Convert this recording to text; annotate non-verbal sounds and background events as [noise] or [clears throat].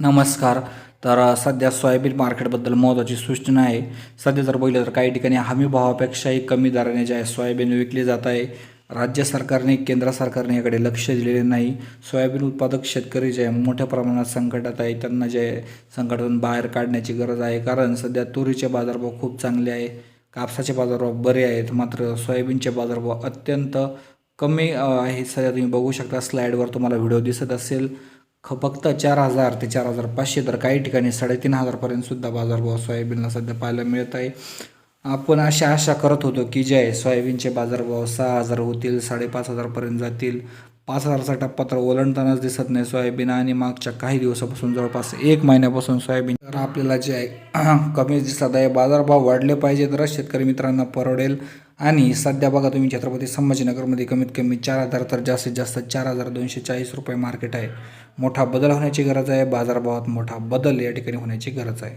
नमस्कार. तर सध्या सोयाबीन मार्केटबद्दल महत्त्वाची सूचना आहे. सध्या जर बघितलं तर काही ठिकाणी हमी भावापेक्षाही कमी दराने जे आहे सोयाबीन विकली जात आहे. राज्य सरकारने केंद्र सरकारने याकडे लक्ष दिलेले नाही. सोयाबीन उत्पादक शेतकरी जे आहे मोठ्या प्रमाणात संकटात आहे त्यांना जे संकटातून बाहेर काढण्याची गरज आहे. कारण सध्या तुरीचे बाजारभाव खूप चांगले आहे. कापसाचे बाजारभाव बरे आहेत. मात्र सोयाबीनचे बाजारभाव अत्यंत कमी आहे. सध्या तुम्ही बघू शकता स्लाईडवर तुम्हाला व्हिडिओ दिसत असेल. ख फक्त चार हजार ते चार हजार पाचशे तर काही ठिकाणी साडेतीन हजारपर्यंत सुद्धा बाजारभाव सोयाबीनला सध्या पाहायला मिळत आहे. आपण अशा आशा करत होतो की जे सोयाबीनचे बाजारभाव सहा हजार होतील साडेपाच हजारपर्यंत जातील. पाच हजारचा टप्पा तर ओलांडतानाच दिसत नाही. सोयाबीन आणि मागच्या काही दिवसापासून जवळपास एक महिन्यापासून सोयाबीन तर आपल्याला जे आहे [clears throat] कमी दिसत आहे. बाजारभाव वाढले पाहिजे तरच शेतकरी मित्रांना परवडेल. आणि सध्या बघा तुम्ही छत्रपती संभाजीनगरमध्ये कमीत कमी चार हजार तर जास्तीत जास्त चार हजार दोनशे चाळीस रुपये मार्केट आहे. मोठा बदल होण्याची गरज आहे. बाजारभावात मोठा बदल या ठिकाणी होण्याची गरज आहे.